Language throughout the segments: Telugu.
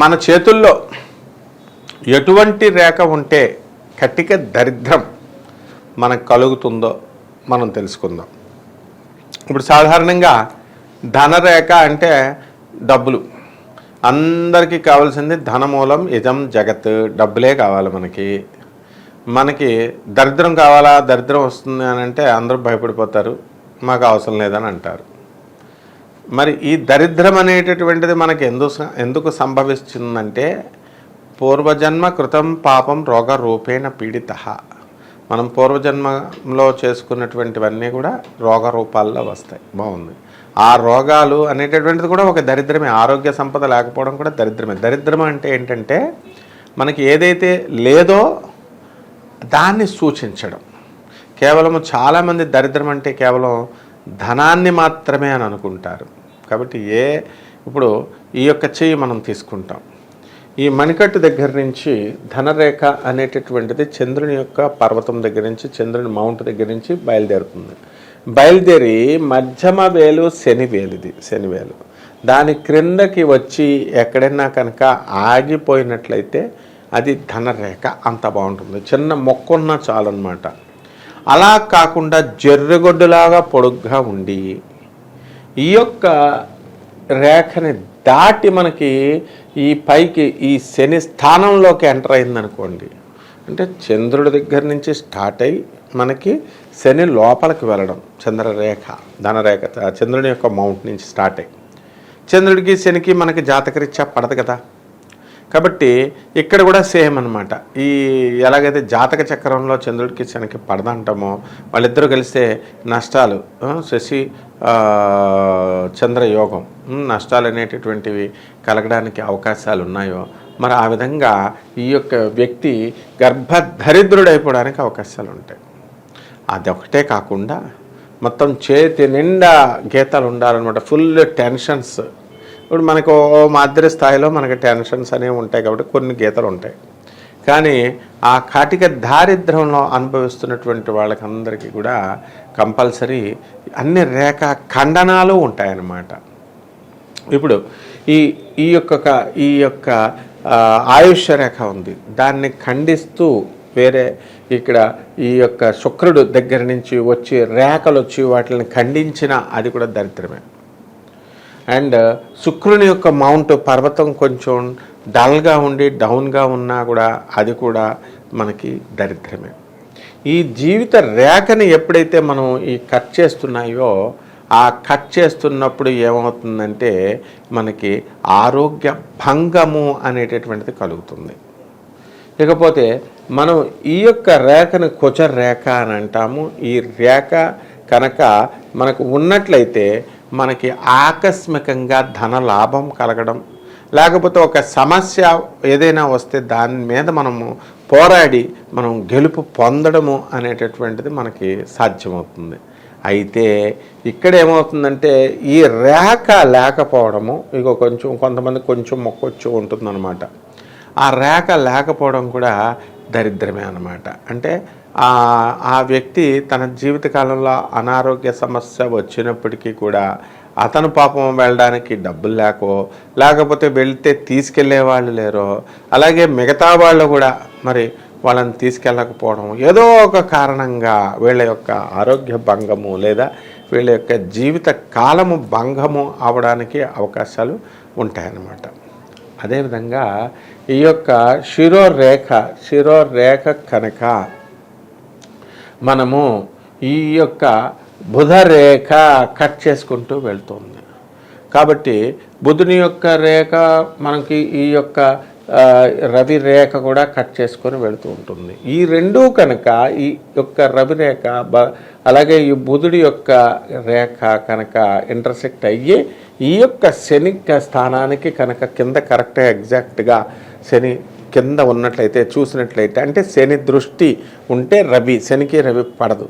మన చేతుల్లో ఎటువంటి రేఖ ఉంటే కటిక దరిద్రం మనకు కలుగుతుందో మనం తెలుసుకుందాం. ఇప్పుడు సాధారణంగా ధనరేఖ అంటే డబ్బులు. అందరికీ కావాల్సింది ధనమూలం ఇదం జగత్. డబ్బులే కావాలి మనకి. మనకి దరిద్రం కావాలా? దరిద్రం వస్తుంది అని అంటే అందరూ భయపడిపోతారు. మాకు అవసరం లేదని అంటారు. మరి ఈ దరిద్రం అనేటటువంటిది మనకి ఎందుకు ఎందుకు సంభవిస్తుందంటే పూర్వజన్మ కృతం పాపం రోగ రూపేణ పీడిత. మనం పూర్వజన్మలో చేసుకున్నటువంటివన్నీ కూడా రోగ రూపాల్లో వస్తాయి. బాగుంది. ఆ రోగాలు అనేటటువంటిది కూడా ఒక దరిద్రమే. ఆరోగ్య సంపద లేకపోవడం కూడా దరిద్రమే. దరిద్రం అంటే ఏంటంటే మనకి ఏదైతే లేదో దాన్ని సూచించడం. కేవలం చాలామంది దరిద్రం అంటే కేవలం ధనాన్ని మాత్రమే అని అనుకుంటారు. కాబట్టి ఏ ఇప్పుడు ఈ యొక్క చెయ్యి మనం తీసుకుంటాం. ఈ మణికట్టు దగ్గర నుంచి ధనరేఖ అనేటటువంటిది చంద్రుని యొక్క పర్వతం దగ్గర నుంచి చంద్రుని మౌంట్ దగ్గర నుంచి బయలుదేరుతుంది. బయలుదేరి మధ్యమ వేలు శనివేలుది శనివేలు దాని క్రిందకి వచ్చి ఎక్కడైనా కనుక ఆగిపోయినట్లయితే అది ధనరేఖ అంత బాగుంటుంది. చిన్న మొక్కున్న చాలన్నమాట. అలా కాకుండా జర్రగొడ్డులాగా పొడుగ్గా ఉండి ఈ యొక్క రేఖని దాటి మనకి ఈ పైకి ఈ శని స్థానంలోకి ఎంటర్ అయిందనుకోండి అంటే చంద్రుడి దగ్గర నుంచి స్టార్ట్ అయ్యి మనకి శని లోపలికి వెళ్ళడం చంద్రరేఖ ధనరేఖ చంద్రుని యొక్క మౌంట్ నుంచి స్టార్ట్ అయ్యి. చంద్రుడికి శనికి మనకి జాతకరీత్యా పడదు కదా. కాబట్టి ఇక్కడ కూడా సేమ్ అనమాట ఈ ఎలాగైతే జాతక చక్రంలో చంద్రుడికి శనికి పడదంటామో వాళ్ళిద్దరూ కలిస్తే నష్టాలు శశి చంద్రయోగం నష్టాలు అనేటటువంటివి కలగడానికి అవకాశాలు ఉన్నాయో మరి ఆ విధంగా ఈ యొక్క వ్యక్తి గర్భదరిద్రుడైపోవడానికి అవకాశాలు ఉంటాయి. అదొకటే కాకుండా మొత్తం చేతి నిండా గీతాలు ఉండాలన్నమాట. ఫుల్ టెన్షన్స్ ఇప్పుడు మనకు మాదిరి స్థాయిలో మనకి టెన్షన్స్ అనేవి ఉంటాయి కాబట్టి కొన్ని గీతలు ఉంటాయి. కానీ ఆ కాటిక దారిద్ర్యంలో అనుభవిస్తున్నటువంటి వాళ్ళకందరికీ కూడా కంపల్సరీ అన్ని రేఖ ఖండనాలు ఉంటాయన్నమాట. ఇప్పుడు ఈ ఈ యొక్క ఈ యొక్క ఆయుష్య రేఖ ఉంది. దాన్ని ఖండిస్తూ వేరే ఇక్కడ ఈ యొక్క శుక్రుడు దగ్గర నుంచి వచ్చి రేఖలు వచ్చి వాటిని ఖండించిన అది కూడా దరిద్రమే. అండ్ శుక్రుని యొక్క మౌంట్ పర్వతం కొంచెం డల్గా ఉండి డౌన్గా ఉన్నా కూడా అది కూడా మనకి దరిద్రమే. ఈ జీవిత రేఖని ఎప్పుడైతే మనం ఈ కట్ చేస్తున్నాయో ఆ కట్ చేస్తున్నప్పుడు ఏమవుతుందంటే మనకి ఆరోగ్య భంగము అనేటటువంటిది కలుగుతుంది. ఇకపోతే మనం ఈ యొక్క రేఖను కుచ రేఖ అని అంటాము. ఈ రేఖ కనుక మనకు ఉన్నట్లయితే మనకి ఆకస్మికంగా ధన లాభం కలగడం లేకపోతే ఒక సమస్య ఏదైనా వస్తే దాని మీద మనము పోరాడి మనం గెలుపు పొందడము అనేటటువంటిది మనకి సాధ్యమవుతుంది. అయితే ఇక్కడ ఏమవుతుందంటే ఈ రేఖ లేకపోవడము ఇక కొంచెం కొంతమంది కొంచెం మొక్కొచ్చు ఉంటుందన్నమాట. ఆ రేఖ లేకపోవడం కూడా దరిద్రమే అన్నమాట. అంటే ఆ ఆ వ్యక్తి తన జీవితకాలంలో అనారోగ్య సమస్య వచ్చినప్పటికీ కూడా అతను పాపం వెళ్ళడానికి డబ్బులు లేకో లేకపోతే వెళ్తే తీసుకెళ్ళే వాళ్ళు లేరో అలాగే మిగతా వాళ్ళు కూడా మరి వాళ్ళని తీసుకెళ్ళకపోవడం ఏదో ఒక కారణంగా వీళ్ళ యొక్క ఆరోగ్య భంగము లేదా వీళ్ళ యొక్క జీవిత కాలము భంగము అవడానికి అవకాశాలు ఉంటాయన్నమాట. అదేవిధంగా ఈ యొక్క శిరోరేఖ శిరోరేఖ కనుక మనము ఈ యొక్క బుధరేఖ కట్ చేసుకుంటూ వెళ్తుంది. కాబట్టి బుధుని యొక్క రేఖ మనకి ఈ యొక్క రవి రేఖ కూడా కట్ చేసుకొని వెళుతూ ఉంటుంది. ఈ రెండూ కనుక ఈ యొక్క రవి రేఖ బ అలాగే ఈ బుధుడి యొక్క రేఖ కనుక ఇంటర్సెక్ట్ అయ్యి ఈ యొక్క శని స్థానానికి కనుక కింద కరెక్ట్గా ఎగ్జాక్ట్గా శని కింద ఉన్నట్లయితే చూసినట్లయితే అంటే శని దృష్టి ఉంటే రవి శనికి రవి పడదు.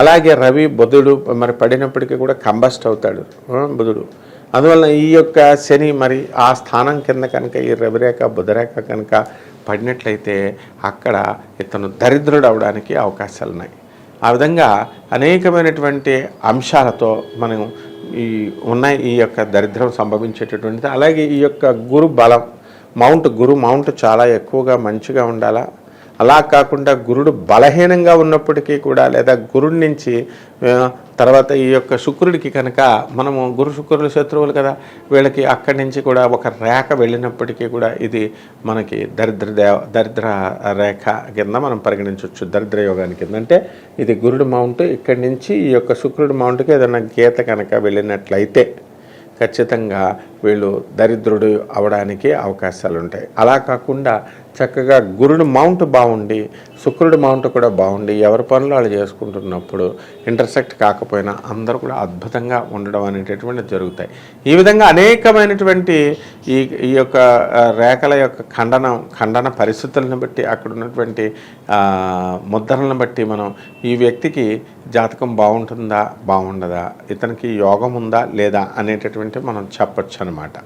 అలాగే రవి బుధుడు మరి పడినప్పటికీ కూడా కంబస్ట్ అవుతాడు. బుధుడు. అందువల్ల ఈ యొక్క శని మరి ఆ స్థానం కింద కనుక ఈ రవిరేఖ బుధరేఖ కనుక పడినట్లయితే అక్కడ ఇతను దరిద్రుడు అవడానికి అవకాశాలు ఉన్నాయి ఆ విధంగా అనేకమైనటువంటి అంశాలతో మనం ఈ ఉన్నాయి ఈ యొక్క దరిద్రం సంభవించేటటువంటిది. అలాగే ఈ యొక్క గురు బలం మౌంట్ గురు మౌంట్ చాలా ఎక్కువగా మంచిగా ఉండాలా? అలా కాకుండా గురుడు బలహీనంగా ఉన్నప్పటికీ కూడా లేదా గురుడి నుంచి తర్వాత ఈ యొక్క శుక్రుడికి కనుక మనము గురు శుక్రులు శత్రువులు కదా వీళ్ళకి అక్కడి నుంచి కూడా ఒక రేఖ వెళ్ళినప్పటికీ కూడా ఇది మనకి దరిద్ర దేవ దరిద్ర రేఖ కింద మనం పరిగణించవచ్చు దరిద్ర యోగానికి కింద. అంటే ఇది గురుడు మౌంట్ ఇక్కడి నుంచి ఈ యొక్క శుక్రుడి మౌంట్కి ఏదైనా గీత కనుక వెళ్ళినట్లయితే ఖచ్చితంగా వీళ్ళు దరిద్రుడు అవడానికి అవకాశాలు ఉంటాయి అలా కాకుండా చక్కగా గురుడు మౌంట్ బాగుండి శుక్రుడి మౌంట్ కూడా బాగుండి ఎవరి పనులు వాళ్ళు చేసుకుంటున్నప్పుడు ఇంటర్సెక్ట్ కాకపోయినా అందరూ కూడా అద్భుతంగా ఉండడం అనేటటువంటి జరుగుతాయి. ఈ విధంగా అనేకమైనటువంటి ఈ ఈ యొక్క రేఖల యొక్క ఖండనం ఖండన పరిస్థితులను బట్టి అక్కడ ఉన్నటువంటి ముద్రలను బట్టి మనం ఈ వ్యక్తికి జాతకం బాగుంటుందా బాగుండదా ఇతనికి యోగం ఉందా లేదా అనేటటువంటి మనం చెప్పొచ్చు అనమాట